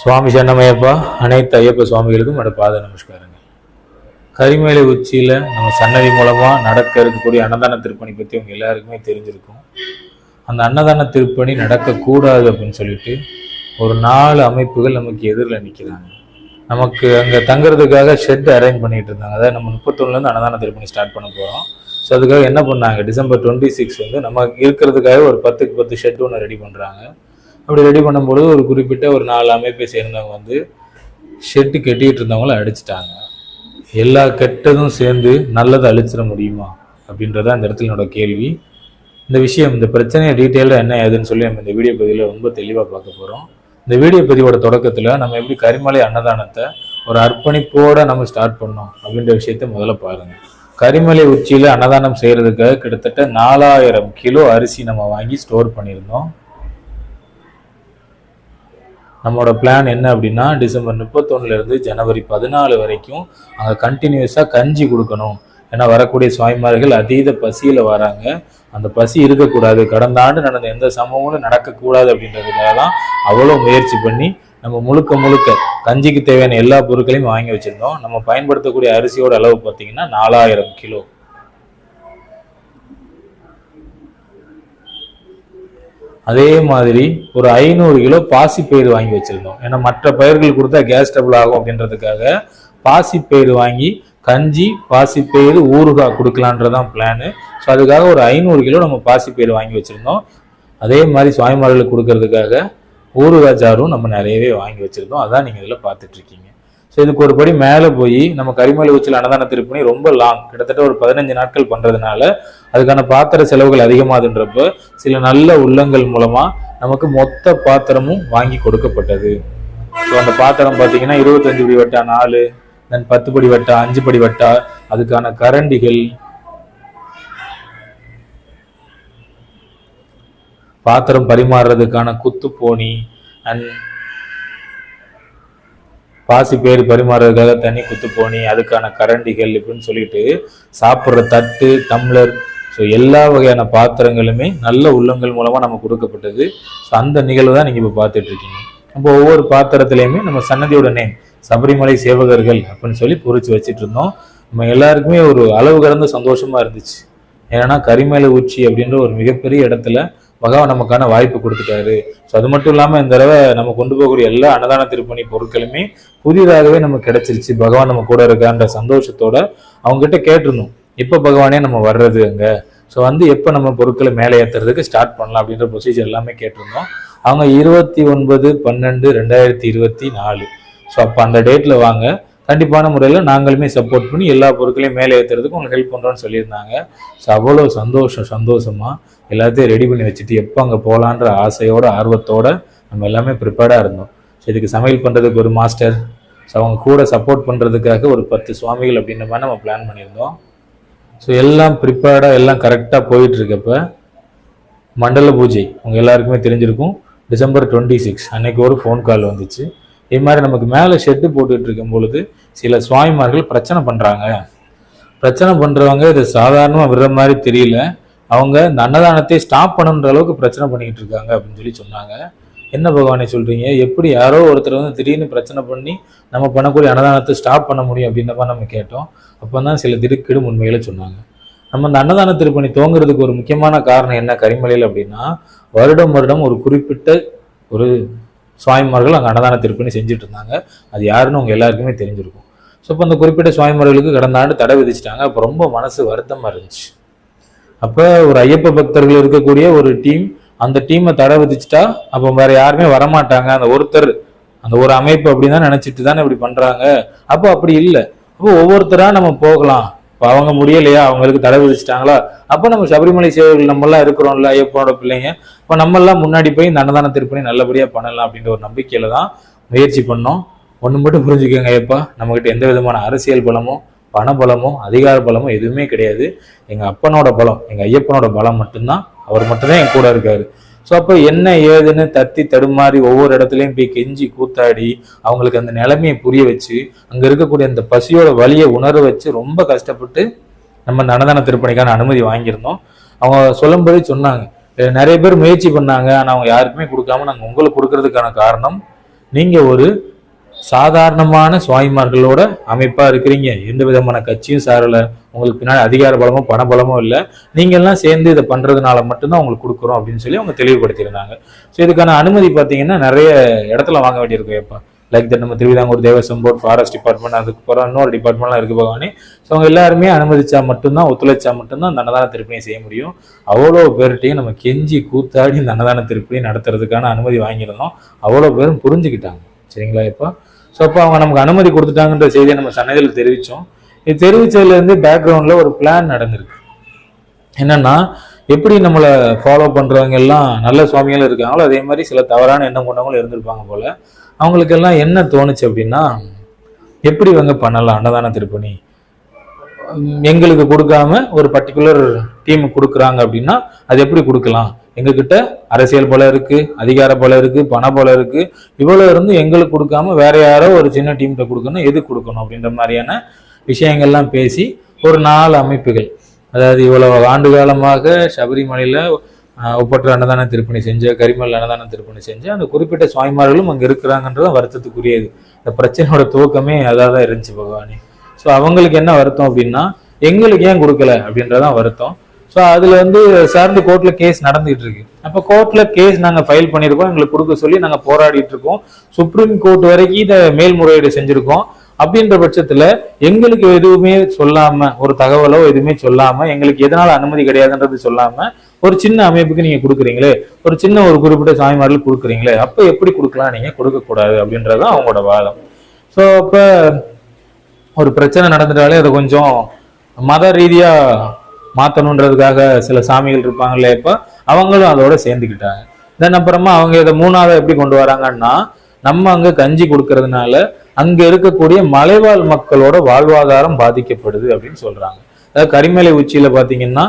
சுவாமி சன்னமையப்பா அனைத்து ஐயப்ப சுவாமிகளுக்கும் என்னோட பாத நமஸ்காரங்கள். கரிமேலை உச்சியில் நம்ம சன்னதி மூலமாக நடக்க இருக்கக்கூடிய அன்னதான திருப்பணி பற்றி அவங்க எல்லாருக்குமே தெரிஞ்சிருக்கும். அந்த அன்னதான திருப்பணி நடக்கக்கூடாது அப்படின்னு சொல்லிட்டு ஒரு நாலு அமைப்புகள் நமக்கு எதிரில் நிற்கிறாங்க நமக்கு அங்கே தங்குறதுக்காக ஷெட் அரேஞ்ச் பண்ணிட்டு இருந்தாங்க. அதாவது நம்ம முப்பத்தொன்னுலேருந்து அன்னதான திருப்பணி ஸ்டார்ட் பண்ண போகிறோம் ஸோ அதுக்காக என்ன பண்ணாங்க? டிசம்பர் டுவெண்ட்டி சிக்ஸ் வந்து நம்ம இருக்கிறதுக்காக ஒரு பத்துக்கு பத்து ஷெட் ஒன்று ரெடி பண்ணுறாங்க அப்படி ரெடி பண்ணும்போது ஒரு குறிப்பிட்ட ஒரு நாலு அமைப்பை சேர்ந்தவங்க வந்து ஷெட்டு கட்டிகிட்டு இருந்தவங்கள அடிச்சிட்டாங்க. எல்லா கெட்டதும் சேர்ந்து நல்லதை அழிச்சிட முடியுமா? அப்படின்றத அந்த இடத்துல என்னோட கேள்வி. இந்த விஷயம் இந்த பிரச்சனையை டீட்டெயிலாக என்ன ஏதுன்னு சொல்லி நம்ம இந்த வீடியோ பதிவில் ரொம்ப தெளிவாக பார்க்க போகிறோம் இந்த வீடியோ பதிவோட தொடக்கத்தில் நம்ம எப்படி கரிமலை அன்னதானத்தை ஒரு அர்ப்பணிப்போட நம்ம ஸ்டார்ட் பண்ணோம் அப்படின்ற விஷயத்த முதல்ல பாருங்கள் கரிமலை உச்சியில் அன்னதானம் செய்கிறதுக்காக கிட்டத்தட்ட நாலாயிரம் கிலோ அரிசி நம்ம வாங்கி ஸ்டோர் பண்ணியிருந்தோம். நம்மளோட பிளான் என்ன அப்படின்னா டிசம்பர் முப்பத்தொன்னுலேருந்து ஜனவரி பதினாலு வரைக்கும் அங்கே கண்டினியூஸாக கஞ்சி கொடுக்கணும். ஏன்னா வரக்கூடிய சுவாமிமார்கள் அதீத பசியில் வராங்க. அந்த பசி இருக்கக்கூடாது. கடந்த ஆண்டு நடந்த எந்த சம்பவங்களும் நடக்கக்கூடாது அப்படின்றதுக்காக தான் அவ்வளோ முயற்சி பண்ணி நம்ம முழுக்க முழுக்க கஞ்சிக்கு தேவையான எல்லா பொருட்களையும் வாங்கி வச்சிருந்தோம். நம்ம பயன்படுத்தக்கூடிய அரிசியோட அளவு பார்த்தீங்கன்னா நாலாயிரம் கிலோ. அதே மாதிரி ஒரு ஐநூறு கிலோ பாசிப்பயிறு வாங்கி வச்சுருந்தோம். ஏன்னா மற்ற பயிர்கள் கொடுத்தா கேஸ் டபுள் ஆகும் அப்படின்றதுக்காக பாசிப்பயிறு வாங்கி கஞ்சி பாசிப்பயிறு ஊறுகாய் கொடுக்கலான்றதான் பிளானு ஸோ அதுக்காக ஒரு ஐநூறு கிலோ நம்ம பாசிப்பயிறு வாங்கி வச்சுருந்தோம். அதே மாதிரி சுவாமிமார்களுக்கு கொடுக்கறதுக்காக ஊறுகாய் சாரும் நம்ம நிறையவே வாங்கி வச்சுருந்தோம். அதான் நீங்கள் இதில் பார்த்துட்ருக்கீங்க இதுக்கு ஒரு படி மேலே போய் நம்ம கரிமலை உச்சியில் அன்னதான திருப்பணி ரொம்ப லாங் கிட்டத்தட்ட ஒரு பதினஞ்சு நாட்கள் பண்ணுறதுனால அதுக்கான பாத்திர செலவுகள் அதிகமாகுதுன்றப்ப சில நல்ல உள்ளங்கள் மூலமாக நமக்கு மொத்த பாத்திரமும் வாங்கி கொடுக்கப்பட்டது. ஸோ அந்த பாத்திரம் பார்த்தீங்கன்னா இருபத்தஞ்சு படி வட்டா நாலு தென் பத்து படி வட்டா அஞ்சு படி வட்டா அதுக்கான கரண்டிகள் பாத்திரம் பரிமாறுறதுக்கான குத்துப்போனி அண்ட் பாசி பேர் பரிமாறுறதுக்காக தண்ணி குத்துப்போனி அதுக்கான கரண்டிகள் இப்படின்னு சொல்லிட்டு சாப்பிட்ற தட்டு டம்ளர் ஸோ எல்லா வகையான பாத்திரங்களுமே நல்ல உள்ளங்கள் மூலமாக நம்ம கொடுக்கப்பட்டது. ஸோ அந்த நிகழ்வு தான் நீங்கள் இப்போ பார்த்துட்டு இருக்கீங்க ஒவ்வொரு பாத்திரத்துலையுமே நம்ம சன்னதியோட நேம் சபரிமலை சேவகர்கள் அப்படின்னு சொல்லி பொறிச்சு வச்சுட்டு இருந்தோம் நம்ம எல்லாருக்குமே ஒரு அளவு கடந்த சந்தோஷமா இருந்துச்சு. ஏன்னா கரிமலை உச்சி அப்படின்ற ஒரு மிகப்பெரிய இடத்துல பகவான் நமக்கான வாய்ப்பு கொடுத்துட்டாரு. ஸோ அது மட்டும் இல்லாமல் இந்த தடவை நம்ம கொண்டு போகக்கூடிய எல்லா அன்னதான திருப்பணி பொருட்களுமே புதிதாகவே நமக்கு கிடைச்சிருச்சு. பகவான் நம்ம கூட இருக்கான்ற சந்தோஷத்தோட அவங்க கிட்ட கேட்டிருந்தோம். எப்போ பகவானே நம்ம வர்றது அங்கே? ஸோ வந்து எப்போ நம்ம பொருட்களை மேலே ஏற்றுறதுக்கு ஸ்டார்ட் பண்ணலாம் அப்படின்ற ப்ரொசீஜர் எல்லாமே கேட்டிருந்தோம். அவங்க இருபத்தி ஒன்பது பன்னெண்டு ரெண்டாயிரத்தி இருபத்தி நாலு. ஸோ அப்போ அந்த டேட்டில் வாங்க. கண்டிப்பான முறையில் நாங்களுமே சப்போர்ட் பண்ணி எல்லா பொருட்களையும் மேலே ஏற்றுறதுக்கு உங்களுக்கு ஹெல்ப் பண்ணுறோன்னு சொல்லியிருந்தாங்க. ஸோ அவ்வளோ சந்தோஷம் சந்தோஷமாக எல்லாத்தையும் ரெடி பண்ணி வச்சுட்டு எப்போ அங்கே போகலான்ற ஆசையோட ஆர்வத்தோட நம்ம எல்லாமே ப்ரிப்பேர்டாக இருந்தோம். ஸோ இதுக்கு சமையல் பண்ணுறதுக்கு ஒரு மாஸ்டர் ஸோ அவங்க கூட சப்போர்ட் பண்ணுறதுக்காக ஒரு பத்து சுவாமிகள் அப்படின்ற மாதிரி நம்ம பிளான் பண்ணியிருந்தோம். ஸோ எல்லாம் ப்ரிப்பேர்டாக எல்லாம் கரெக்டாக போயிட்டுருக்கப்ப மண்டல பூஜை உங்கள் எல்லாருக்குமே தெரிஞ்சிருக்கும். டிசம்பர் டுவெண்ட்டி சிக்ஸ் அன்னைக்கு ஒரு ஃபோன் கால் வந்துச்சு. இது மாதிரி நமக்கு மேலே ஷெட்டு போட்டுட்டு இருக்கும் பொழுது சில சுவாமிமார்கள் பிரச்சனை பண்ணுறாங்க பிரச்சனை பண்ணுறவங்க இது சாதாரணமாக விடுற மாதிரி தெரியல. அவங்க இந்த அன்னதானத்தை ஸ்டாப் பண்ணுன்ற அளவுக்கு பிரச்சனை பண்ணிக்கிட்டு இருக்காங்க அப்படின்னு சொல்லி சொன்னாங்க. என்ன பகவானே சொல்கிறீங்க எப்படி யாரோ ஒருத்தர் வந்து திடீர்னு பிரச்சனை பண்ணி நம்ம பண்ணக்கூடிய அன்னதானத்தை ஸ்டாப் பண்ண முடியும் அப்படின்ற மாதிரி நம்ம கேட்டோம். அப்போ தான் சில திடுக்கிடும் உண்மைகளை சொன்னாங்க. நம்ம இந்த அன்னதான திருப்பணி தோங்குறதுக்கு ஒரு முக்கியமான காரணம் என்ன கரிமலையில் அப்படின்னா வருடம் வருடம் ஒரு குறிப்பிட்ட ஒரு சுவாமிமார்கள் அங்கே அன்னதான திருப்பணி செஞ்சுட்டு இருந்தாங்க. அது யாருன்னு அவங்க எல்லாருக்குமே தெரிஞ்சிருக்கும். ஸோ இப்போ அந்த குறிப்பிட்ட சுவாமிமார்களுக்கு கடந்த ஆண்டு தடை விதிச்சிட்டாங்க. அப்போ ரொம்ப மனசு வருத்தமாக இருந்துச்சு. அப்போ ஒரு ஐயப்ப பக்தர்கள் இருக்கக்கூடிய ஒரு டீம் அந்த டீமை தடை விதிச்சிட்டா அப்போ வேற யாருமே வரமாட்டாங்க. அந்த ஒருத்தர் அந்த ஒரு அமைப்பு அப்படின்னு தான் நினைச்சிட்டு தானே இப்படி பண்றாங்க. அப்போ அப்படி இல்லை. அப்போ ஒவ்வொருத்தரா நம்ம போகலாம். இப்போ அவங்க முடியலையா? அவங்களுக்கு தடை விதிச்சிட்டாங்களா? அப்போ நம்ம சபரிமலை சேவைகள் நம்மளாம் இருக்கிறோம்ல ஐயப்பனோட பிள்ளைங்க. இப்போ நம்மெல்லாம் முன்னாடி போய் இந்த அன்னதான திருப்பணி நல்லபடியாக பண்ணலாம் அப்படின்ற ஒரு நம்பிக்கையில தான் முயற்சி பண்ணோம். ஒன்று மட்டும் புரிஞ்சுக்கோங்க ஐயப்பா நம்மகிட்ட எந்த விதமான அரசியல் பலமோ பணபலமோ அதிகார பலமோ எதுவுமே கிடையாது. எங்கள் அப்பனோட பலம் எங்கள் ஐயப்பனோட பலம் மட்டும்தான். அவர் மட்டும்தான் என் கூட இருக்காரு. ஸோ அப்போ என்ன ஏதுன்னு தத்தி தடுமாறி ஒவ்வொரு இடத்துலையும் போய் கெஞ்சி கூத்தாடி அவங்களுக்கு அந்த நிலைமையை புரிய வச்சு அங்கே இருக்கக்கூடிய அந்த பசியோட வழியை உணர வச்சு ரொம்ப கஷ்டப்பட்டு நம்ம இந்த திருப்பணிக்கான அனுமதி வாங்கியிருந்தோம். அவங்க சொல்லும்போதே சொன்னாங்க நிறைய பேர் முயற்சி பண்ணாங்க ஆனால் அவங்க யாருக்குமே கொடுக்காம நாங்கள் உங்களுக்கு கொடுக்கறதுக்கான காரணம் நீங்கள் ஒரு சாதாரணமான சுவாமிமார்களோட அமைப்பா இருக்கிறீங்க. எந்த விதமான கட்சியும் சாரல. உங்களுக்கு பின்னாடி அதிகார பலமோ பண பலமோ இல்லை. நீங்க எல்லாம் சேர்ந்து இதை பண்ணுறதுனால மட்டும்தான் உங்களுக்கு கொடுக்குறோம் அப்படின்னு சொல்லி அவங்க தெளிவுபடுத்தியிருந்தாங்க. ஸோ இதுக்கான அனுமதி பார்த்தீங்கன்னா நிறைய இடத்துல வாங்க வேண்டியிருக்கும் எப்போ லைக் தட் நம்ம Thiruvithamkoor Devaswom board forest department அதுக்கு அப்புறம் இன்னொரு டிபார்ட்மெண்ட்லாம் இருக்குது பகவானே. ஸோ அவங்க எல்லாருமே அனுமதிச்சா மட்டும்தான் ஒத்துழைச்சா மட்டும்தான் அந்த அன்னதான திருப்பணியை செய்ய முடியும். அவ்வளோ பேர்கிட்டையும் நம்ம கெஞ்சி கூத்தாடி இந்த அன்னதான திருப்பணி நடத்துறதுக்கான அனுமதி வாங்கியிருந்தோம். அவ்வளோ பேரும் புரிஞ்சுக்கிட்டாங்க. சரிங்களா இப்போ ஸோ அப்போ அவங்க நமக்கு அனுமதி கொடுத்துட்டாங்கன்ற செய்தியை நம்ம சன்னதியில் தெரிவித்தோம் இது தெரிவித்ததுலேருந்து பேக்ரவுண்டில் ஒரு பிளான் நடந்திருக்கு. என்னென்னா எப்படி நம்மளை ஃபாலோ பண்ணுறவங்க எல்லாம் நல்ல சுவாமிகள் இருக்காங்களோ அதே மாதிரி சில தவறான எண்ணம் கொண்டவங்களும் இருந்திருப்பாங்க போல் அவங்களுக்கெல்லாம் என்ன தோணுச்சு அப்படின்னா எப்படி இவங்க பண்ணலாம் அன்னதான திருப்பணி? எங்களுக்கு கொடுக்காம ஒரு பர்டிகுலர் டீம் கொடுக்குறாங்க அப்படின்னா அது எப்படி கொடுக்கலாம்? எங்ககிட்ட அரசியல் போல இருக்கு அதிகார போல இருக்கு பணம் போல இருக்கு. இவ்வளவு இருந்து எங்களுக்கு கொடுக்காம வேற யாரோ ஒரு சின்ன டீம்கிட்ட கொடுக்கணும் எது கொடுக்கணும் அப்படின்ற மாதிரியான விஷயங்கள்லாம் பேசி ஒரு நாலு அமைப்புகள். அதாவது இவ்வளவு ஆண்டு காலமாக சபரிமலையில ஒப்பற்ற அன்னதான திருப்பணி செஞ்ச கரிமல் அன்னதான திருப்பணி செஞ்ச அந்த குறிப்பிட்ட சுவாமிமார்களும் அங்கே இருக்கிறாங்கன்றது வருத்தத்துக்குரியது. இந்த பிரச்சனையோட துவக்கமே அதாக தான் இருந்துச்சு பகவானே. ஸோ அவங்களுக்கு என்ன வருத்தம் அப்படின்னா எங்களுக்கு ஏன் கொடுக்கல அப்படின்றதான் வருத்தம். ஸோ அதில் வந்து சார்ந்து கோர்ட்டில் கேஸ் நடந்துகிட்டு இருக்கு. அப்போ கோர்ட்டில் கேஸ் நாங்கள் ஃபைல் பண்ணியிருக்கோம் எங்களுக்கு கொடுக்க சொல்லி நாங்கள் போராடிட்டு இருக்கோம். சுப்ரீம் கோர்ட் வரைக்கும் இதை மேல்முறையீடு செஞ்சுருக்கோம். அப்படின்ற பட்சத்தில் எங்களுக்கு எதுவுமே சொல்லாமல் ஒரு தகவலோ எதுவுமே சொல்லாமல் எங்களுக்கு எதனால் அனுமதி கிடையாதுன்றது சொல்லாமல் ஒரு சின்ன அமைப்புக்கு நீங்கள் கொடுக்குறீங்களே ஒரு சின்ன ஒரு குறிப்பிட்ட சாமிமாரில் கொடுக்குறீங்களே அப்போ எப்படி கொடுக்கலாம்? நீங்கள் கொடுக்கக்கூடாது அப்படின்றது அவங்களோட வாதம். ஸோ அப்போ ஒரு பிரச்சனை நடந்துட்டாலே அதை கொஞ்சம் மத ரீதியாக மாற்றணுன்றதுக்காக சில சாமிகள் இருப்பாங்களே இப்போ அவங்களும் அதோட சேர்ந்துக்கிட்டாங்க. தென் அப்புறமா அவங்க இதை மூணாவது எப்படி கொண்டு வராங்கன்னா நம்ம அங்கே கஞ்சி கொடுக்கறதுனால அங்கே இருக்கக்கூடிய மலைவாழ் மக்களோட வாழ்வாதாரம் பாதிக்கப்படுது அப்படின்னு சொல்கிறாங்க அதாவது கரிமலை உச்சியில் பார்த்தீங்கன்னா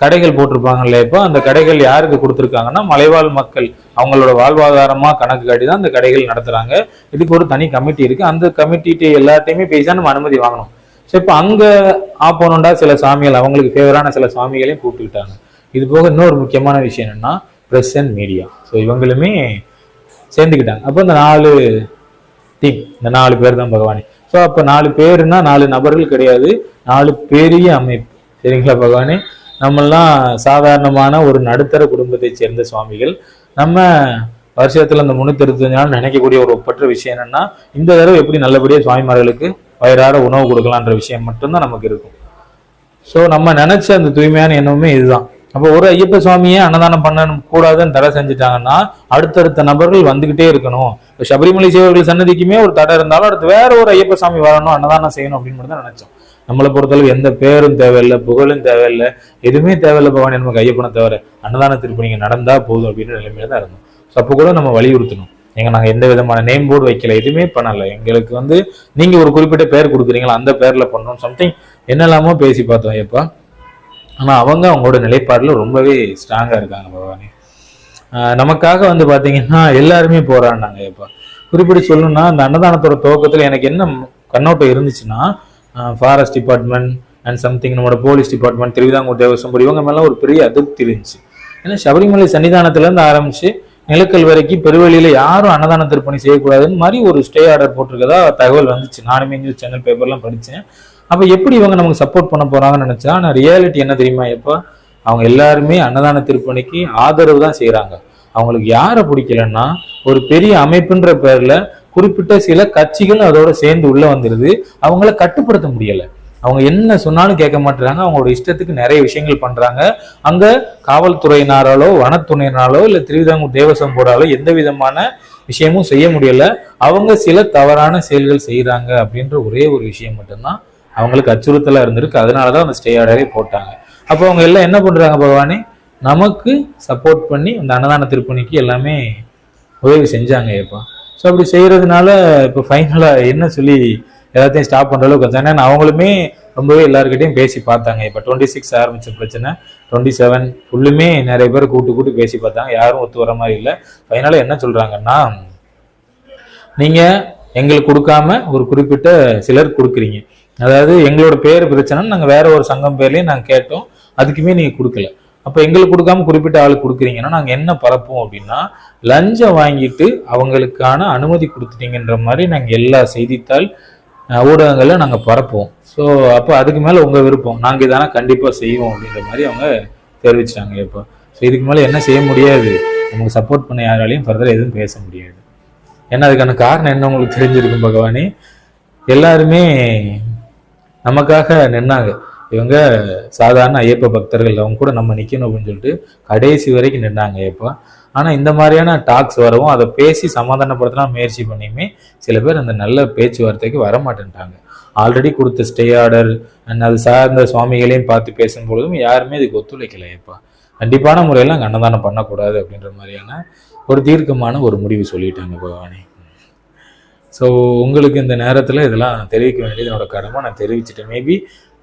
கடைகள் போட்டிருப்பாங்கல்ல இப்போ அந்த கடைகள் யாருக்கு கொடுத்துருக்காங்கன்னா மலைவாழ் மக்கள் அவங்களோட வாழ்வாதாரமாக கணக்கு காட்டி தான் அந்த கடைகள் நடத்துகிறாங்க இதுக்கு ஒரு தனி கமிட்டி இருக்குது அந்த கமிட்டிகிட்டே எல்லாத்தையுமே பேசி நம்ம அனுமதி வாங்கணும். ஸோ இப்போ அங்கே ஆப்போனண்டாக சில சாமிகள் அவங்களுக்கு ஃபேவரான சில சாமிகளையும் கூப்பிட்டுக்கிட்டாங்க. இது போக இன்னொரு முக்கியமான விஷயம் என்னென்னா ப்ரெஸ் அண்ட் மீடியா ஸோ இவங்களுமே சேர்ந்துக்கிட்டாங்க. அப்போ இந்த நாலு டீம் இந்த நாலு பேர் தான் பகவானே. ஸோ அப்போ நாலு பேருன்னா நாலு நபர்கள் கிடையாது. நாலு பெரிய அமைப்பு. சரிங்களா பகவானே? நம்மெல்லாம் சாதாரணமான ஒரு நடுத்தர குடும்பத்தை சேர்ந்த சுவாமிகள். நம்ம வருஷத்தில் அந்த முன்னூத்தி இருபத்தஞ்சு நாள் நினைக்கக்கூடிய ஒரு ஒப்பற்ற விஷயம் என்னென்னா இந்த தடவை எப்படி நல்லபடியாக சுவாமிமார்களுக்கு வயிறார உணவு கொடுக்கலான்ற விஷயம் மட்டும்தான் நமக்கு இருக்கும். ஸோ நம்ம நினைச்ச அந்த தூய்மையான எண்ணமுமே இதுதான். அப்போ ஒரு ஐயப்ப சுவாமியே அன்னதானம் பண்ண கூடாதுன்னு தடை செஞ்சுட்டாங்கன்னா அடுத்தடுத்த நபர்கள் வந்துகிட்டே இருக்கணும். இப்போ சபரிமலை சேவர்கள் சன்னதிக்குமே ஒரு தடை இருந்தாலும் அடுத்து வேற ஒரு ஐயப்ப சாமி வரணும் அன்னதானம் செய்யணும் அப்படின்னு மட்டும் தான் நினைச்சோம். நம்மளை பொறுத்தளவு எந்த பேரும் தேவையில்லை புகழும் தேவையில்லை எதுவுமே தேவையில்லை பகவான் நமக்கு ஐயப்பனை தவிர அன்னதான திருப்பணிங்க நடந்தா போதும் அப்படின்ற நிலைமையில தான் இருந்தோம். ஸோ அப்போ கூட நம்ம வலியுறுத்தணும். எங்க நாங்க எந்த விதமான நேம் போர்டு வைக்கல எதுவுமே பண்ணல. எங்களுக்கு வந்து நீங்க ஒரு குறிப்பிட்ட பேர் கொடுக்குறீங்களா அந்த பேர்ல பண்ணணும் சம்திங் என்னெல்லாமோ பேசி பார்த்தோம் எப்பா ஆனா அவங்க அவங்களோட நிலைப்பாடுல ரொம்பவே ஸ்ட்ராங்கா இருக்காங்க பகவானே. ஆஹ் நமக்காக வந்து பாத்தீங்கன்னா எல்லாருமே போராடினாங்க எப்பா குறிப்பிட்டு சொல்லணும்னா அந்த அன்னதானத்தோட துவக்கத்துல எனக்கு என்ன கண்ணோட்டம் இருந்துச்சுன்னா ஃபாரஸ்ட் டிபார்ட்மெண்ட் அண்ட் சம்திங் நம்மளோட போலீஸ் டிபார்ட்மெண்ட் திருவிதாங்கூர் தேவசம்பூர் இவங்க மேலே ஒரு பெரிய அதிருப்தி இருந்துச்சு. ஏன்னா சபரிமலை சன்னிதானத்துல இருந்து ஆரம்பிச்சு நிலக்கல் வரைக்கும் பெருவெளியில யாரும் அன்னதான திருப்பணி செய்யக்கூடாதுன்னு மாதிரி ஒரு ஸ்டே ஆர்டர் போட்டிருக்கதா தகவல் வந்துச்சு. நானுமே நியூஸ் சேனல் பேப்பர்லாம் படித்தேன் அப்போ எப்படி இவங்க நமக்கு சப்போர்ட் பண்ண போறாங்கன்னு நினச்சா ஆனால் ரியாலிட்டி என்ன தெரியுமா எப்போ? அவங்க எல்லாருமே அன்னதான திருப்பணிக்கு ஆதரவு தான் செய்கிறாங்க அவங்களுக்கு யாரை பிடிக்கலன்னா ஒரு பெரிய அமைப்புன்ற பேரில் குறிப்பிட்ட சில கட்சிகள் அதோட சேர்ந்து உள்ளே வந்துடுது அவங்கள கட்டுப்படுத்த முடியலை. அவங்க என்ன சொன்னாலும் கேட்க மாட்டாங்க அவங்களோட இஷ்டத்துக்கு நிறைய விஷயங்கள் பண்றாங்க. அங்க காவல்துறையினராலோ வனத்துறையினாலோ இல்ல திருவிதாங்கூர் தேவசம் போர்டாலோ எந்த விதமான விஷயமும் செய்ய முடியல. அவங்க சில தவறான செயல்கள் செய்யறாங்க அப்படின்ற ஒரே ஒரு விஷயம் மட்டும்தான் அவங்களுக்கு அச்சுறுத்தலா இருந்திருக்கு. அதனாலதான் அந்த ஸ்டே ஆர்டரே போட்டாங்க. அப்போ அவங்க எல்லாம் என்ன பண்றாங்க பகவானே? நமக்கு சப்போர்ட் பண்ணி இந்த அன்னதான திருப்பணிக்கு எல்லாமே உதவி செஞ்சாங்க ஏப்பா ஸோ அப்படி செய்யறதுனால இப்போ ஃபைனலாக என்ன சொல்லி எல்லாத்தையும் ஸ்டாப் பண்ற அளவுக்கு வந்தாங்க. ஏன்னா அவங்களுமே ரொம்பவே எல்லாருக்கிட்டையும் பேசி பார்த்தாங்க. இப்போ டுவெண்ட்டி சிக்ஸ் ஆரம்பிச்ச பிரச்சனை டுவெண்ட்டி செவன் ஃபுல்லுமே நிறைய பேர் கூட்டு கூட்டு பேசி பார்த்தாங்க. யாரும் ஒத்து வர மாதிரி இல்லை. ஃபைனலாக என்ன சொல்றாங்கன்னா நீங்க எங்களுக்கு கொடுக்காம ஒரு குறிப்பிட்ட சிலர் கொடுக்குறீங்க. அதாவது எங்களோட பேர் பிரச்சனை நாங்கள் வேற ஒரு சங்கம் பேர்லயும் நாங்கள் கேட்டோம். அதுக்குமே நீங்க கொடுக்கல. அப்போ எங்களுக்கு கொடுக்காம குறிப்பிட்ட ஆளுக்கு கொடுக்குறீங்கன்னா நாங்கள் என்ன பரப்போம் அப்படின்னா லஞ்சம் வாங்கிட்டு அவங்களுக்கான அனுமதி கொடுத்துட்டீங்கன்ற மாதிரி நாங்கள் எல்லா செய்தித்தாள் ஊடகங்களில் நாங்கள் பரப்புவோம். ஸோ அப்போ அதுக்கு மேலே உங்கள் விருப்பம். நாங்கள் இதெல்லாம் கண்டிப்பாக செய்வோம் அப்படின்ற மாதிரி அவங்க தெரிவிச்சாங்க இப்போ. ஸோ இதுக்கு மேலே என்ன செய்ய முடியாது? நமக்கு சப்போர்ட் பண்ண யாராலையும் ஃபர்தர் எதுவும் பேச முடியாது. ஏன்னா அதுக்கான காரணம் என்ன உங்களுக்கு தெரிஞ்சிருக்கும் பகவானே? எல்லாருமே நமக்காக நின்னாங்க. இவங்க சாதாரண ஐயப்ப பக்தர்கள் அவங்க கூட நம்ம நிற்கணும் அப்படின்னு சொல்லிட்டு கடைசி வரைக்கும் நின்னாங்க ஐயப்பா ஆனால் இந்த மாதிரியான டாக்ஸ் வரவும் அதை பேசி சமாதானப்படுத்தலாம் முயற்சி பண்ணியுமே சில பேர் அந்த நல்ல பேச்சுவார்த்தைக்கு வர மாட்டேன்ட்டாங்க ஆல்ரெடி கொடுத்த ஸ்டே ஆர்டர் அண்ட் அது சார்ந்த சுவாமிகளையும் பார்த்து பேசும் பொழுதும் யாருமே இதுக்கு ஒத்துழைக்கலையப்பா. கண்டிப்பான முறையில் அங்கே அன்னதானம் பண்ணக்கூடாது அப்படின்ற மாதிரியான ஒரு தீர்க்கமான ஒரு முடிவு சொல்லிட்டாங்க பகவானே. ஸோ உங்களுக்கு இந்த நேரத்தில் இதெல்லாம் தெரிவிக்க வேண்டியது என்னோட கடமை நான் தெரிவிச்சிட்டேன். மேபி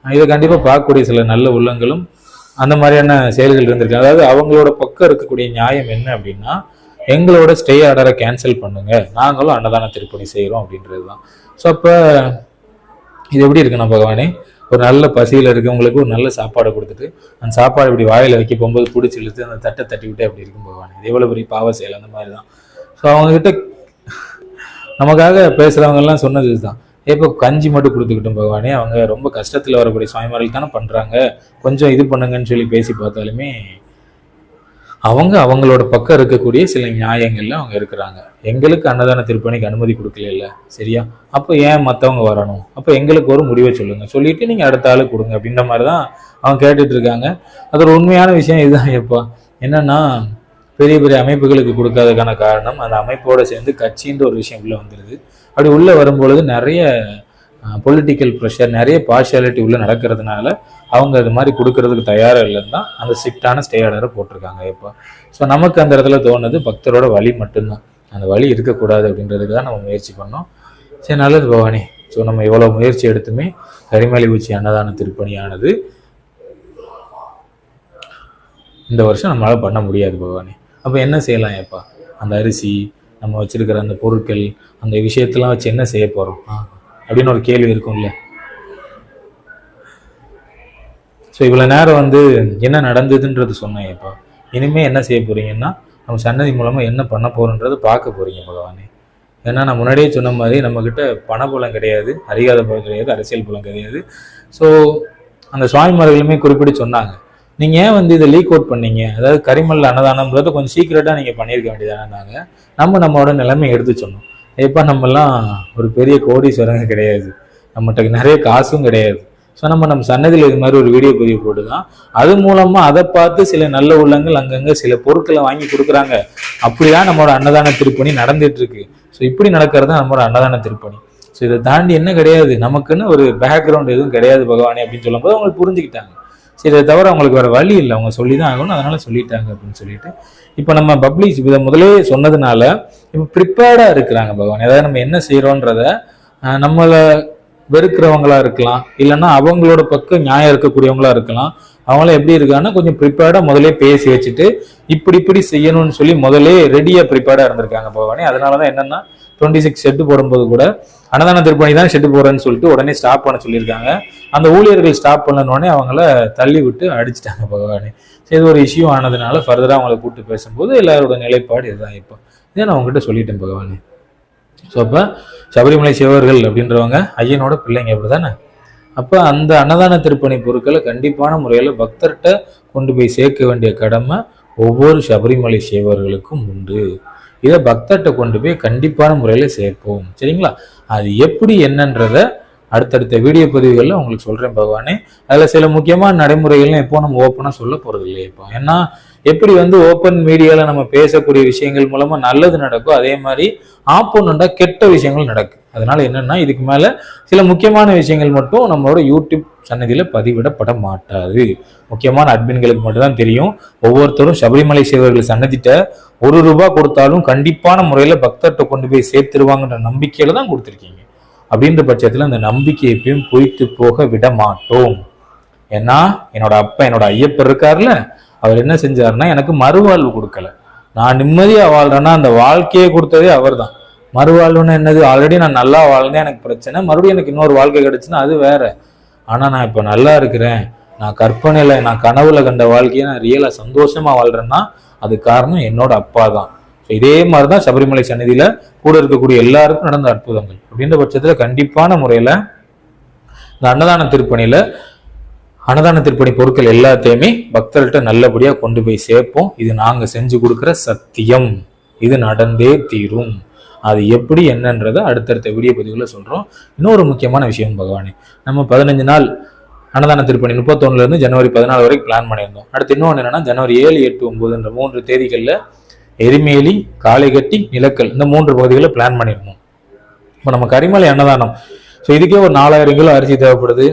இதை கண்டிப்பாக பார்க்கக்கூடிய சில நல்ல உள்ளங்களும் அந்த மாதிரியான செயல்கள் இருந்திருக்கு. அதாவது அவங்களோட பக்கம் இருக்கக்கூடிய நியாயம் என்ன அப்படின்னா எங்களோட ஸ்டே ஆர்டரை கேன்சல் பண்ணுங்க. நாங்களும் அன்னதான திருப்பணி செய்கிறோம் அப்படின்றது தான். ஸோ அப்போ இது எப்படி இருக்குண்ணா பகவானே? ஒரு நல்ல பசியில் இருக்கவங்களுக்கு ஒரு நல்ல சாப்பாடை கொடுத்துட்டு அந்த சாப்பாடு இப்படி வாயில் வைக்க போகும்போது பிடிச்சி இழுத்து அந்த தட்டை தட்டி விட்டு அப்படி இருக்கும் பகவானே. இது எவ்வளோ பெரிய பாவ செயல் அந்த மாதிரி தான். ஸோ அவங்கக்கிட்ட நமக்காக பேசுகிறவங்கெல்லாம் சொன்னது இதுதான். இப்போ கஞ்சி மட்டும் கொடுத்துக்கிட்டோம் பகவானே. அவங்க ரொம்ப கஷ்டத்தில் வரக்கூடிய சுவாமிமார்கள் தானே பண்ணுறாங்க கொஞ்சம் இது பண்ணுங்கன்னு சொல்லி பேசி பார்த்தாலுமே அவங்க அவங்களோட பக்கம் இருக்கக்கூடிய சில நியாயங்கள்ல அவங்க இருக்கிறாங்க. எங்களுக்கு அன்னதான திருப்பணிக்கு அனுமதி கொடுக்கல சரியா? அப்போ ஏன் மற்றவங்க வரணும்? அப்போ எங்களுக்கு ஒரு முடிவை சொல்லுங்க. சொல்லிட்டு நீங்கள் அடுத்த ஆள் கொடுங்க அப்படின்ற மாதிரி தான் அவங்க கேட்டுட்டு இருக்காங்க. அது ஒரு உண்மையான விஷயம் இதுதான் எப்பா என்னன்னா பெரிய பெரிய அமைப்புகளுக்கு கொடுக்காததுக்கான காரணம் அந்த அமைப்போட சேர்ந்து கட்சின்ற ஒரு விஷயம் உள்ள வந்துடுது அப்படி உள்ளே வரும்பொழுது நிறைய பொலிட்டிக்கல் ப்ரெஷர் நிறைய பார்ஷியாலிட்டி உள்ளே நடக்கிறதுனால அவங்க அது மாதிரி கொடுக்கறதுக்கு தயாராக இல்லைன்னு தான் அந்த ஸ்ட்ரிக்டான ஸ்டே ஆர்டரை போட்டிருக்காங்க இப்போ. ஸோ நமக்கு அந்த இடத்துல தோணுது பக்தரோட வழி மட்டும்தான். அந்த வழி இருக்கக்கூடாது அப்படின்றதுக்கு தான் நம்ம முயற்சி பண்ணோம். சரி நல்லது பவானி. ஸோ நம்ம எவ்வளோ முயற்சி எடுத்துமே கரிமலை உச்சி அன்னதான திருப்பணியானது இந்த வருஷம் நம்மளால் பண்ண முடியாது பவானி. அப்போ என்ன செய்யலாம் ஏப்பா? அந்த அரிசி நம்ம வச்சுருக்கிற அந்த பொருட்கள் அந்த விஷயத்தெல்லாம் வச்சு என்ன செய்ய போகிறோம் அப்படின்னு ஒரு கேள்வி இருக்கும்ல. ஸோ இவ்வளோ நேரம் வந்து என்ன நடந்ததுன்றது சொன்னேன் இப்போ. இனிமேல் என்ன செய்ய போகிறீங்கன்னா நம்ம சன்னதி மூலமாக என்ன பண்ண போகிறோன்றது பார்க்க போகிறீங்க பகவானே. ஏன்னா நான் முன்னாடியே சொன்ன மாதிரி நம்மக்கிட்ட பணபலம் கிடையாது அறியாத பலம் கிடையாது அரசியல் பலம் கிடையாது. ஸோ அந்த சுவாமிமார்களுமே குறிப்பிட்டு சொன்னாங்க. நீங்கள் ஏன் வந்து இதை லீக் அவுட் பண்ணீங்க? அதாவது கரிமல் அன்னதானம்ன்றத கொஞ்சம் சீக்கிரட்டாக நீங்கள் பண்ணியிருக்க வேண்டியதானாங்க நம்ம நம்மளோட நிலைமை எடுத்து சொன்னோம் இப்போ நம்மலாம் ஒரு பெரிய கோடீஸ்வரங்க கிடையாது. நம்மகிட்ட நிறைய காசும் கிடையாது. ஸோ நம்ம நம்ம சன்னதியில் இது மாதிரி ஒரு வீடியோ பதிவு போட்டு தான் அது மூலமாக அதை பார்த்து சில நல்ல உள்ளங்கள் அங்கங்கே சில பொருட்களை வாங்கி கொடுக்குறாங்க. அப்படிதான் நம்மளோட அன்னதான திருப்பணி நடந்துட்டு இருக்கு ஸோ இப்படி நடக்கிறது தான் நம்மளோட அன்னதான திருப்பணி. ஸோ இதை தாண்டி என்ன கிடையாது? நமக்குன்னு ஒரு பேக்ரவுண்ட் எதுவும் கிடையாது பகவானே அப்படின்னு சொல்லும்போது அவங்க புரிஞ்சுக்கிட்டாங்க. சரி இதை தவிர அவங்களுக்கு வேறு வழி இல்லை. அவங்க சொல்லி தான் ஆகணும். அதனால் சொல்லிட்டாங்க அப்படின்னு சொல்லிட்டு. இப்போ நம்ம பப்ளிஷ் இதை முதலே சொன்னதுனால இப்போ ப்ரிப்பேர்டாக இருக்கிறாங்க பகவான். அதாவது நம்ம என்ன செய்கிறோன்றத நம்மளை வெறுக்கிறவங்களா இருக்கலாம். இல்லைன்னா அவங்களோட பக்கம் நியாயம் இருக்கக்கூடியவங்களா இருக்கலாம். அவங்களாம் எப்படி இருக்காங்கன்னா கொஞ்சம் ப்ரிப்பேர்டாக முதலே பேசி வச்சுட்டு இப்படி இப்படி செய்யணும்னு சொல்லி முதலே ரெடியாக ப்ரிப்பேர்டாக இருந்திருக்காங்க பகவானே. அதனால தான் என்னென்னா டுவெண்ட்டி சிக்ஸ் ஷெட்டு போடும்போது கூட அன்னதான திருப்பணி தான் ஷெட்டு போடுறேன்னு சொல்லிட்டு உடனே ஸ்டாப் பண்ண சொல்லியிருக்காங்க. அந்த ஊழியர்கள் ஸ்டாப் பண்ணனோடனே அவங்கள தள்ளி விட்டு அடிச்சிட்டாங்க பகவானே. சரி இது ஒரு இஷ்யூ ஆனதுனால ஃபர்தராக அவங்கள கூப்பிட்டு பேசும்போது எல்லாரோட நிலைப்பாடு இதுதான் இப்போ. இதை நான் உங்ககிட்ட சொல்லிட்டேன் பகவானே. ஸோ அப்போ சபரிமலை சிவர்கள் அப்படின்றவங்க ஐயனோட பிள்ளைங்க அப்படிதானே? அப்போ அந்த அன்னதான திருப்பணி பொருட்களை கண்டிப்பான முறையில் பக்தர்கிட்ட கொண்டு போய் சேர்க்க வேண்டிய கடமை ஒவ்வொரு சபரிமலை சேவர்களுக்கும் உண்டு. இதை பக்தர்கிட்ட கொண்டு போய் கண்டிப்பான முறையில் சேர்ப்போம். சரிங்களா? அது எப்படி என்னன்றத அடுத்தடுத்த வீடியோ பதிவுகளில் உங்களுக்கு சொல்கிறேன் பகவானே. அதில் சில முக்கியமான நடைமுறைகள்லாம் எப்போ நம்ம ஓப்பனாக சொல்ல போகிறது இல்லையா இப்போ ஏன்னா எப்படி வந்து ஓப்பன் மீடியாவில் நம்ம பேசக்கூடிய விஷயங்கள் மூலமாக நல்லது நடக்கும் அதே மாதிரி ஆப்போனண்டாக கெட்ட விஷயங்கள் நடக்கும் அதனால என்னென்னா இதுக்கு மேலே சில முக்கியமான விஷயங்கள் மட்டும் நம்மளோட யூடியூப் சன்னதியில் பதிவிடப்பட மாட்டாது. முக்கியமான அட்மின்களுக்கு மட்டும்தான் தெரியும். ஒவ்வொருத்தரும் சபரிமலை சேவர்கள் சன்னதிட்ட ஒரு ரூபா கொடுத்தாலும் கண்டிப்பான முறையில் பக்தர்கிட்ட கொண்டு போய் சேர்த்துருவாங்கன்ற நம்பிக்கையில தான் கொடுத்துருக்கீங்க. அப்படின்ற பட்சத்தில் அந்த நம்பிக்கை எப்பயும் பொய்த்து போக விட மாட்டோம். ஏன்னா என்னோட அப்பா என்னோட ஐயப்பர் இருக்கார்ல அவர் என்ன செஞ்சாருன்னா எனக்கு மறுவாழ்வு கொடுக்கல. நான் நிம்மதியாக வாழ்றேன்னா அந்த வாழ்க்கையை கொடுத்ததே அவர்தான். மறுவாழ்வுன்னு என்னது? ஆல்ரெடி நான் நல்லா வாழ்ந்தேன் எனக்கு பிரச்சனை. மறுபடியும் எனக்கு இன்னொரு வாழ்க்கை கிடைச்சுன்னா அது வேற. ஆனால் நான் இப்போ நல்லா இருக்கிறேன். நான் கற்பனையில் நான் கனவுல கண்ட வாழ்க்கையை நான் ரியலாக சந்தோஷமாக வாழ்கிறேன்னா அது காரணம் என்னோட அப்பா தான் ஸோ இதே மாதிரிதான் சபரிமலை சன்னதியில் கூட இருக்கக்கூடிய எல்லாருக்கும் நடந்த அற்புதங்கள். அப்படின்ற பட்சத்தில் கண்டிப்பான முறையில் இந்த அன்னதான திருப்பணியில் அன்னதான திருப்பணி பொருட்கள் எல்லாத்தையுமே பக்தர்கள்ட்ட நல்லபடியாக கொண்டு போய் சேர்ப்போம். இது நாங்கள் செஞ்சு கொடுக்குற சத்தியம். இது நடந்தே தீரும். அது எப்படி என்னன்றதை அடுத்தடுத்த வீடியோ பதிவுல சொல்கிறோம் இன்னொரு முக்கியமான விஷயம் பகவானே. நம்ம பதினஞ்சு நாள் அன்னதான திருப்பணி முப்பத்தொன்னுலேருந்து ஜனவரி பதினாலு வரைக்கும் பிளான் பண்ணியிருந்தோம். அடுத்து இன்னொன்று என்னென்னா ஜனவரி ஏழு எட்டு ஒம்பதுன்ற மூன்று தேதிகளில் எரிமேலி காளைகட்டி நிலக்கல் இந்த மூன்று பகுதிகளை பிளான் பண்ணியிருந்தோம். இப்போ நம்ம கரிமலை அன்னதானம். ஸோ இதுக்கே ஒரு நாலாயிரம் கிலோ அரிசி தேவைப்படுது.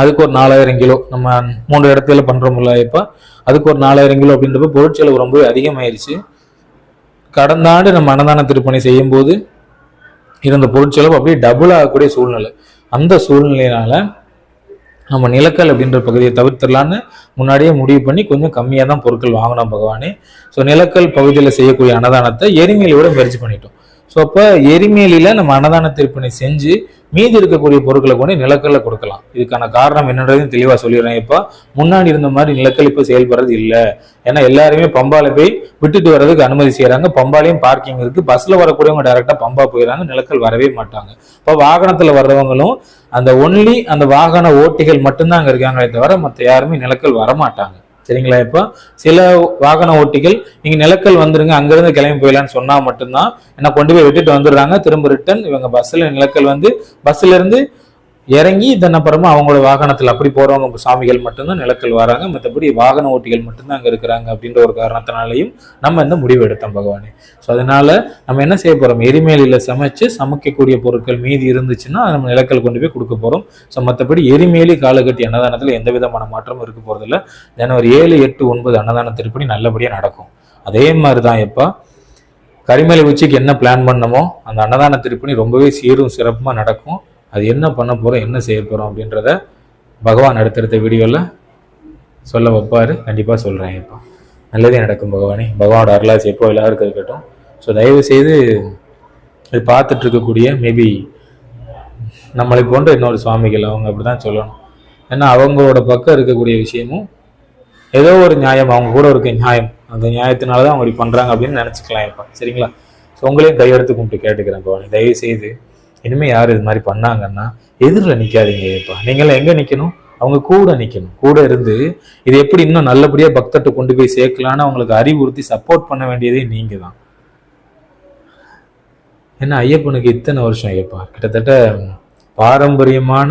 அதுக்கு ஒரு நாலாயிரம் கிலோ நம்ம மூன்று இடத்துல பண்றோம்ல இப்போ அதுக்கு ஒரு நாலாயிரம் கிலோ அப்படின்றப்ப பொருட்செலவு ரொம்பவே அதிகமாயிருச்சு. கடந்த ஆண்டு நம்ம அன்னதான திருப்பணி செய்யும்போது இருந்த பொருட்செலவு அப்படியே டபுள் ஆகக்கூடிய சூழ்நிலை. அந்த சூழ்நிலையினால நம்ம நிலக்கல் அப்படின்ற பகுதியை தவிர்த்திடலான்னு முன்னாடியே முடிவு பண்ணி கொஞ்சம் கம்மியாக தான் பொருட்கள் வாங்கினோம் பகவானே. ஸோ நிலக்கல் பகுதியில் செய்யக்கூடிய அன்னதானத்தை எரிமேலியோட முயற்சி பண்ணிட்டோம். ஸோ அப்போ எரிமேலியில் நம்ம அன்னதான திருப்பணி செஞ்சு மீதி இருக்கக்கூடிய பொருட்களை கொண்டு நிலக்கல்ல கொடுக்கலாம். இதுக்கான காரணம் என்னன்றதையும் தெளிவாக சொல்லிடுறேன். இப்போ முன்னாடி இருந்த மாதிரி நிலக்கல் இப்போ செயல்படுறது இல்லை. ஏன்னா எல்லாருமே பம்பால போய் விட்டுட்டு வர்றதுக்கு அனுமதி செய்கிறாங்க பம்பாலையும் பார்க்கிங் இருக்கு. பஸ்ல வரக்கூடியவங்க டைரக்டா பம்பா போயிடறாங்க. நிலக்கல் வரவே மாட்டாங்க. இப்போ வாகனத்துல வர்றவங்களும் அந்த ஒன்லி அந்த வாகன ஓட்டிகள் மட்டும்தான் அங்கே இருக்காங்களே தவிர மற்ற யாருமே நிலக்கல் வரமாட்டாங்க. சரிங்களா? இப்போ சில வாகன ஓட்டிகள் நீங்கள் நிலக்கல் வந்துருங்க அங்கேருந்து கிளம்பி போயிடலான்னு சொன்னால் மட்டும்தான் என்ன கொண்டு போய் விட்டுட்டு வந்துடுறாங்க. திரும்ப ரிட்டன் இவங்க பஸ்ஸில் நிலக்கல் வந்து பஸ்ஸிலேருந்து இறங்கி இதன் அவங்களோட வாகனத்தில் அப்படி போகிறவங்க சாமிகள் மட்டும்தான் நிலக்கல் வராங்க. மற்றபடி வாகன ஓட்டிகள் மட்டும்தான் அங்கே இருக்கிறாங்க அப்படின்ற ஒரு காரணத்தினாலையும் நம்ம இந்த முடிவு எடுத்தோம் பகவானே. ஸோ அதனால நம்ம என்ன செய்ய போகிறோம் எரிமேலியில் சமைச்சு சமைக்கக்கூடிய பொருட்கள் மீதி இருந்துச்சுன்னா நம்ம நிலக்கல் கொண்டு போய் கொடுக்க போகிறோம் ஸோ மற்றபடி எரிமேலி காலகட்டி அன்னதானத்தில் எந்த விதமான மாற்றமும் இருக்க போகிறதில்ல ஜனவரி ஏழு எட்டு ஒன்பது அன்னதான திருப்பணி நல்லபடியாக நடக்கும். அதே மாதிரி தான் எப்போ கரிமலை உச்சிக்கு என்ன பிளான் பண்ணமோ அந்த அன்னதான திருப்பணி ரொம்பவே சீரும் சிறப்புமாக நடக்கும். அது என்ன பண்ண போகிறோம் என்ன செய்ய போகிறோம் அப்படின்றத பகவான் அடுத்தடுத்த வீடியோவில் சொல்ல வைப்பார். கண்டிப்பாக சொல்கிறேன் இப்போ. நல்லதே நடக்கும் பகவானே. பகவானோட அருளாசி எப்போ எல்லாருக்கும் இருக்கட்டும். ஸோ தயவு செய்து இது பார்த்துட்டு இருக்கக்கூடிய மேபி நம்மளை போன்ற இன்னொரு சுவாமிகள் அவங்க அப்படி தான் சொல்லணும். ஏன்னா அவங்களோட பக்கம் இருக்கக்கூடிய விஷயமும் ஏதோ ஒரு நியாயம் அவங்க கூட இருக்க நியாயம் அந்த நியாயத்தினால தான் அவங்க இப்படி பண்ணுறாங்க அப்படின்னு நினச்சிக்கலாம் இப்போ. சரிங்களா? ஸோ உங்களையும் கையெடுத்து கும்பிட்டு கேட்டுக்கிறேன் பவானி தயவு செய்து இனிமேல் யார் இது மாதிரி பண்ணாங்கன்னா எதிரில் நிற்காதீங்க இப்போ நீங்களாம் எங்கே நிற்கணும் அவங்க கூட நிற்கணும் கூட இருந்து இது எப்படி இன்னும் நல்லபடியாக பக்தர்கிட்ட கொண்டு போய் சேர்க்கலான்னு அவங்களுக்கு அறிவுறுத்தி சப்போர்ட் பண்ண வேண்டியதே நீங்கள் தான் ஏன்னா ஐயப்பனுக்கு இத்தனை வருஷம் ஐயப்பா. கிட்டத்தட்ட பாரம்பரியமான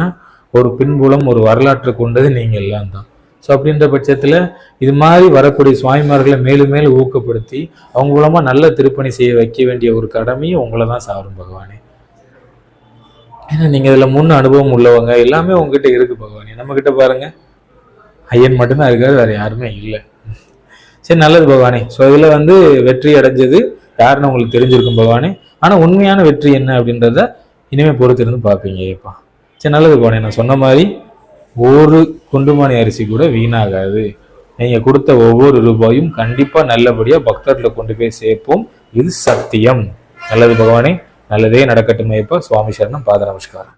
ஒரு பின்புலம் ஒரு வரலாற்று கொண்டது நீங்கள் எல்லாம் தான் ஸோ அப்படின்ற பட்சத்தில் இது மாதிரி வரக்கூடிய சுவாமிமார்களை மேலும் மேலும் ஊக்கப்படுத்தி அவங்க மூலமாக நல்ல திருப்பணி செய்ய வைக்க வேண்டிய ஒரு கடமையும் உங்களை தான் சாரும் பகவானே. ஏன்னா நீங்கள் இதில் முன் அனுபவம் உள்ளவங்க எல்லாமே உங்ககிட்ட இருக்கு பகவானே. நம்மக்கிட்ட பாருங்க. ஐயன் மட்டும்தான் இருக்காது வேறு யாருமே இல்லை. சரி நல்லது பகவானே. ஸோ இதில் வந்து வெற்றி அடைஞ்சது யாருன்னு உங்களுக்கு தெரிஞ்சிருக்கும் பகவானே. ஆனால் உண்மையான வெற்றி என்ன அப்படின்றத இனிமேல் பொறுத்திருந்து பார்ப்பீங்க ஏப்பா சரி நல்லது பகவானே. நான் சொன்ன மாதிரி ஒரு குண்டுமணி அரிசி கூட வீணாகாது. நீங்கள் கொடுத்த ஒவ்வொரு ரூபாயும் கண்டிப்பாக நல்லபடியாக பக்தர்களை கொண்டு போய் சேர்ப்போம். இது சத்தியம். நல்லது பகவானே. நல்லதே நடக்கட்டும் ஐயப்பா சுவாமி சரணம் பாத நமஸ்காரம்.